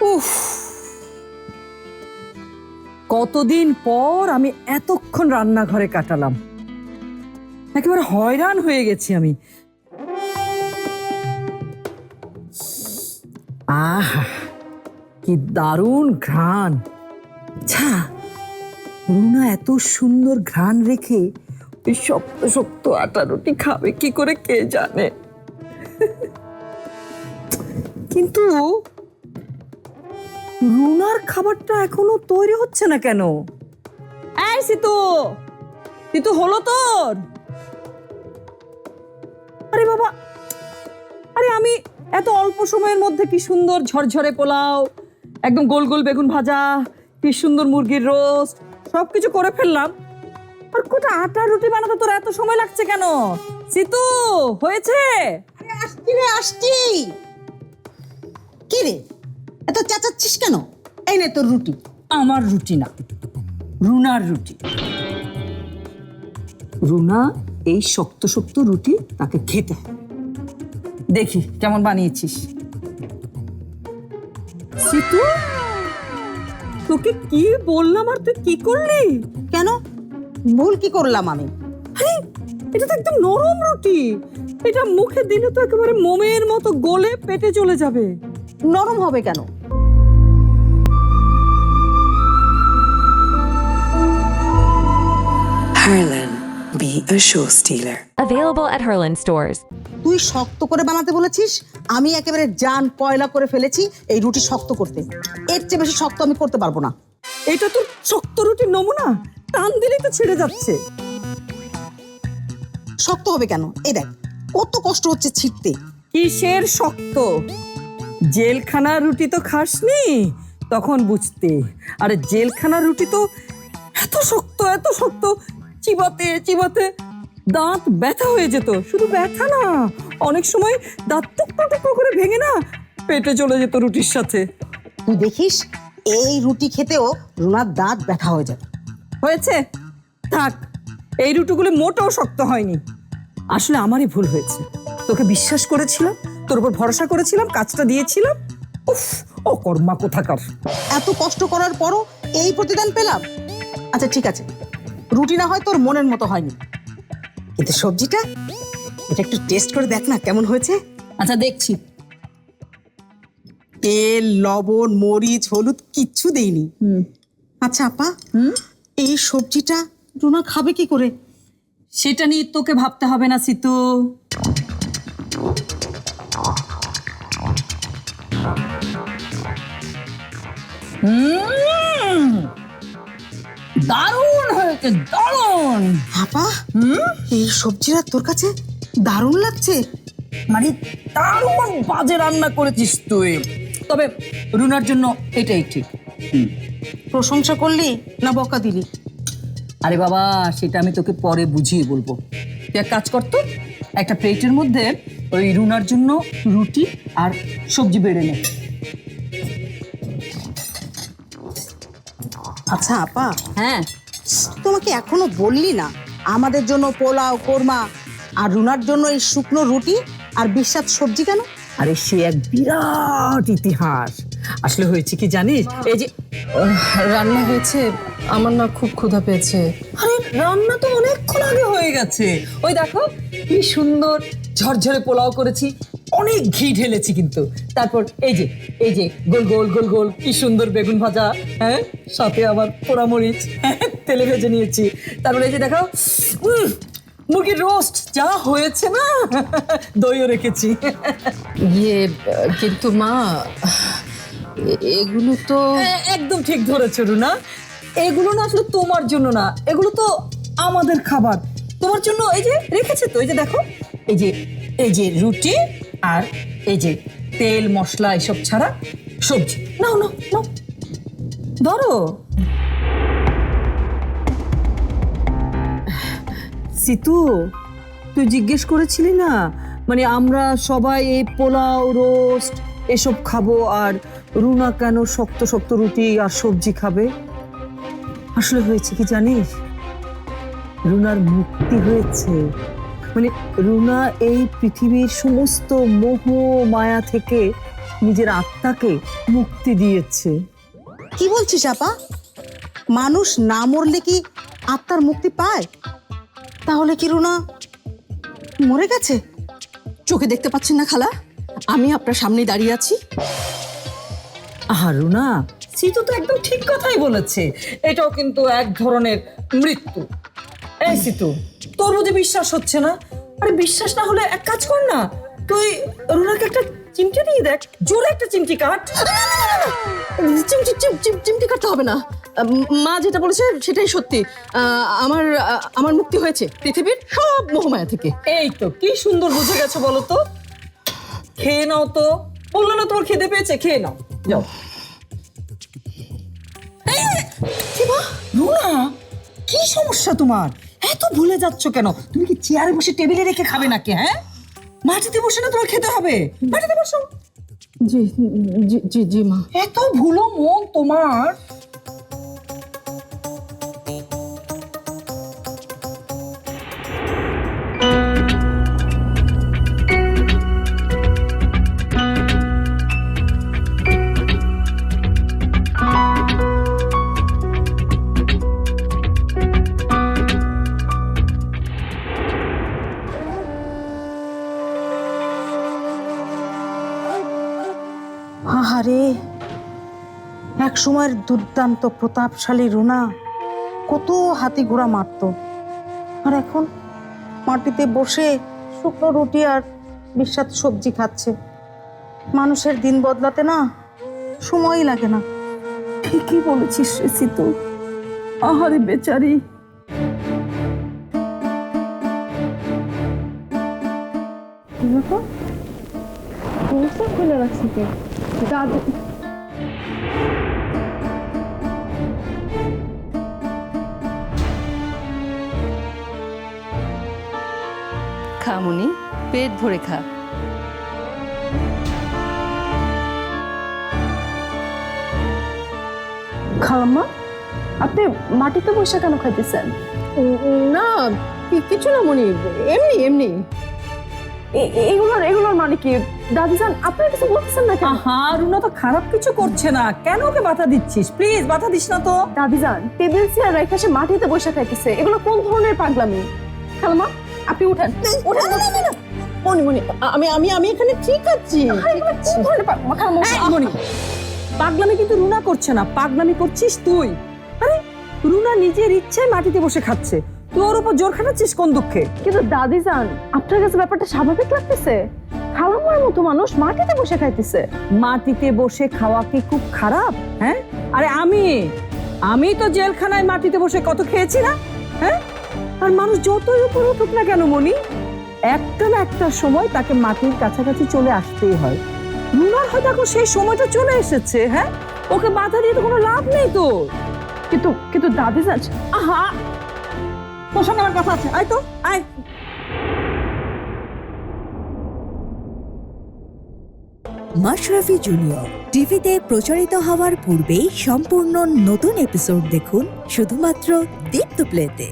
উফ। কতদিন পর আমি এতক্ষণ রান্নাঘরে কাটালাম। একেবারে হয়রান হয়ে গেছি আমি। আহা, কি দারুণ ঘ্রাণ। ছা, রুনা এত সুন্দর ঘ্রাণ রেখে ওই শক্ত শক্ত আটা রুটি খাবে, কি করে কে জানে? কিন্তু রুনার খাবারটা এখনও তৈরি হচ্ছে না কেন? এই সিতু সিতু হলো তোর। আরে বাবা আরে আমি এত অল্প সময়ের মধ্যে কি সুন্দর ঝরঝরে পোলাও একদম গোল গোল বেগুন ভাজা কি সুন্দর মুরগির রোস্ট সব কিছু করে ফেললাম। আর কোটা আটা রুটি বানাতে তোর এত সময় লাগছে কেন? সিতু হয়েছে? আরে আসছি রে আসছি। কি রে? এত চেঁচাচ্ছিস কেন? এই নে তোর রুটি। আমার রুটি না। রুনার রুটি। রুনা, এই শক্ত শক্ত রুটি তাকে খেতে দেখি, কেমন বানিয়েছিস? সিতু, তোকে কি বললাম আর তুই কি করলি? কেন? ভুল কি করলাম আমি? আরে, এটা তো একদম নরম রুটি। এটা মুখে দিলে তো একেবারে মোমের মতো গলে পেটে চলে যাবে। নরম হবে কেন? Harlan, be a show stealer. Available at Herland stores. তুই শক্ত করে বানাতে বলেছিস আমি একেবারে জান পয়লা করে ফেলেছি এই রুটি শক্ত করতে। এর চেয়ে বেশি শক্ত আমি করতে পারব না। এটা তো শক্ত রুটির নমুনা? টান দিলেই তো ছেড়ে যাচ্ছে। শক্ত হবে কেন? এই দেখ কত কষ্ট হচ্ছে ছিটতে। কিসের শক্ত? জেলখানার রুটি তো খাসনি? তখন বুঝতে। আরে জেলখানার রুটি তো এত শক্ত এত শক্ত। চিবাতে চিবাতে দাঁত ব্যথা হয়ে যেত। শুধু ব্যথা না অনেক সময় দাঁত টুকরো টুকরো করে ভেঙে না পেটে চলে যেত রুটির সাথে। তুই দেখিস এই রুটি খেতেও রুনার দাঁত ব্যথা হয়ে যাবে হয়েছে? থাক এই রুটিগুলো মোটেও শক্ত হয়নি। আসলে আমারই ভুল হয়েছে। তোকে বিশ্বাস করেছিলাম? তোর উপর ভরসা করেছিলাম কাজটা দিয়েছিলাম। উফ ও কর্মা কোথাকার। এত কষ্ট করার পরও এই প্রতিদান পেলাম? আচ্ছা ঠিক আছে। রুটি না হয় তোর মনের মতো হয়নি। কিন্তু সবজিটা? এটা একটু টেস্ট করে দেখ না কেমন হয়েছে। আচ্ছা দেখছি। তেল লবণ মরিচ হলুদ কিচ্ছু দেইনি। আচ্ছা আপা এই সবজিটা রুনা খাবে কি করে? সেটা নিয়ে তোকে ভাবতে হবে না সিতু। দারুণ হয়েছে দারুণ। আপা এই সবজিটা তোর কাছে দারুণ লাগছে। মানে দারুণ বাজে রান্না করেছিস তুই। তবে রুনার জন্য এটাই ঠিক। প্রশংসা করলি না বকা দিলি? আরে বাবা সেটা আমি তোকে পরে বুঝিয়ে বলব। তুই এক কাজ করতো একটা প্লেটের মধ্যে ওই রুনার জন্য রুটি আর সবজি বেড়ে নে আচ্ছা আপা। হ্যাঁ। তোমাকে এখনও বললি না আমাদের জন্য পোলাও কোরমা আর রুনার জন্য এই শুকনো রুটি আর বিশ্বাস সবজি কেন? আরে সে এক বিরাট ইতিহাস। আসলে হয়েছে কি জানিস? এই যে রান্না হয়েছে আমার না খুব ক্ষুধা পেয়েছে। আরে রান্না তো অনেকক্ষণ আগে হয়ে গেছে। ওই দেখো কি সুন্দর ঝরঝরে পোলাও করেছি অনেক ঘি ঢেলেছি কিন্তু। তারপর এই যে এই যে গোল গোল গোল গোল কি সুন্দর বেগুন ভাজা হ্যাঁ? সাথে আবার পোড়ামরিচ তেলে ভেজে নিয়েছি। তারপরে এই যে দেখো মুরগির রোস্ট যা হয়েছে না? দইও রেখেছি। ইয়ে কিন্তু মা এগুলো তো একদম ঠিক ধরেছো রুনা। এগুলো না আসলে তোমার জন্য না এগুলো তো আমাদের খাবার। তোমার জন্য এই যে রেখেছে তো এই যে দেখো। এই যে এই যে রুটি আর এই যে তেল, মশলা, এসব ছাড়া সবজি। নাও নাও নাও। ধরো। সিতু, তুই জিজ্ঞেস করেছিলি না? মানে আমরা সবাই এই পোলাও, রোস্ট এসব খাব আর রুনা কেন শক্ত শক্ত রুটি আর সবজি খাবে? আসলে হয়েছে কি জানিস? রুনার মুক্তি হয়েছে। মানে রুনা এই পৃথিবীর সমস্ত মোহ মায়া থেকে নিজের আত্মাকে মুক্তি দিয়েছে। কি বলছিস আপা? মানুষ না মরলে কি আত্মার মুক্তি পায়? তাহলে কি রুনা মরে গেছে? চোখে দেখতে পাচ্ছেন না খালা? আমি আপনার সামনে দাঁড়িয়ে আছি। আহা রুনা সিতু তো একদম ঠিক কথাই বলেছে। এটাও কিন্তু এক ধরনের মৃত্যু। এই সিতু তোর বুঝে বিশ্বাস হচ্ছে না? আরে বিশ্বাস না হলে এক কাজ কর না। তুই রুনাকে একটা চিমটি দিয়ে দেখ। জোরে একটা চিমটি কাট। চিমটি চিম- চিম- চিমটি কাটতে হবে না। মা যেটা বলেছে সেটাই সত্যি। আমার আমার মুক্তি হয়েছে পৃথিবীর সব মোহমায়া থেকে। এই তো কি সুন্দর বুঝে গেছো বলো তো? খেয়ে নাও তো। বলল না তোমার খেতে পেয়েছে খেয়ে নাও। যাও। রুনা কি সমস্যা তোমার? এত ভুলে যাচ্ছ কেন? তুমি কি চেয়ারে বসে টেবিলে রেখে খাবে নাকি হ্যাঁ? মাটিতে বসে না তোমার খেতে হবে? মাটিতে বসো। জি জি জি মা। এত ভুলো মন তোমার। আহারে এক সময়ের দুর্দান্ত প্রতাপশালী রুনা কত হাতি ঘোড়া মারতো। আর এখন মাটিতে বসে শুকনো রুটি আর বিস্বাদ সবজি খাচ্ছে। মানুষের দিন বদলাতে না সময়ই লাগে না। ঠিকই বলেছিস তো আহারে বেচারি। খুলে রাখছি দাদু। খামুনি পেট ভরে খা। খালাম্মা আপনি মাটিতে বসে কেন খাইতেছেন? না কিছু না মনি এমনি এমনি। এগুলোর এগুলোর মানে কি? দাদিজান আপনি কিছু বলতেছেন না কেন? আহা রুনা তো খারাপ কিছু করছে না। কেন ওকে বাধা দিচ্ছিস? প্লিজ বাধা দিস না তো। দাদিজান টেবিল চেয়ার রেখে সে মাটিতে বসে খাইতেছে এগুলো কোন ধরনের পাগলামি? খালাম্মা আপনি উঠেন। উঠেন। মনি মনি আমি আমি আমি এখানে ঠিক আছি। কোন ধরনের মনি। পাগলামি কিন্তু রুনা করছে না। পাগলামি করছিস তুই। আরে রুনা নিজের ইচ্ছায় মাটিতে বসে খাচ্ছে। তুই ওর উপর জোর খাটাচ্ছিস কোন দুঃখে? কিন্তু দাদিজান আপনার কাছে ব্যাপারটা স্বাভাবিক লাগতেছে? খালাম্মার মতো মানুষ মাটিতে বসে খাইতেছে। মাটিতে বসে খাওয়া কি খুব খারাপ? হ্যাঁ? আরে আমি আমি তো জেলখানায় মাটিতে বসে কত খেয়েছি না? হ্যাঁ? আর মানুষ যতই উপর উঠুক না কেন মনি একটা না একটা সময় তাকে মাটির কাছাকাছি চলে আসতেই হয়। রুনার হয়তো এখন সেই সময়টা চলে এসেছে হ্যাঁ? ওকে বাধা দিয়ে তো কোনো লাভ নেই তো। কিন্তু কিন্তু দাদিজান আহা! তোর সঙ্গে আমার কথা আছে। আয় তো, আয়। মাশরাফি জুনিয়র, টিভিতে প্রচারিত হওয়ার পূর্বেই সম্পূর্ণ নতুন এপিসোড দেখুন শুধুমাত্র দীপ্ত প্লেতে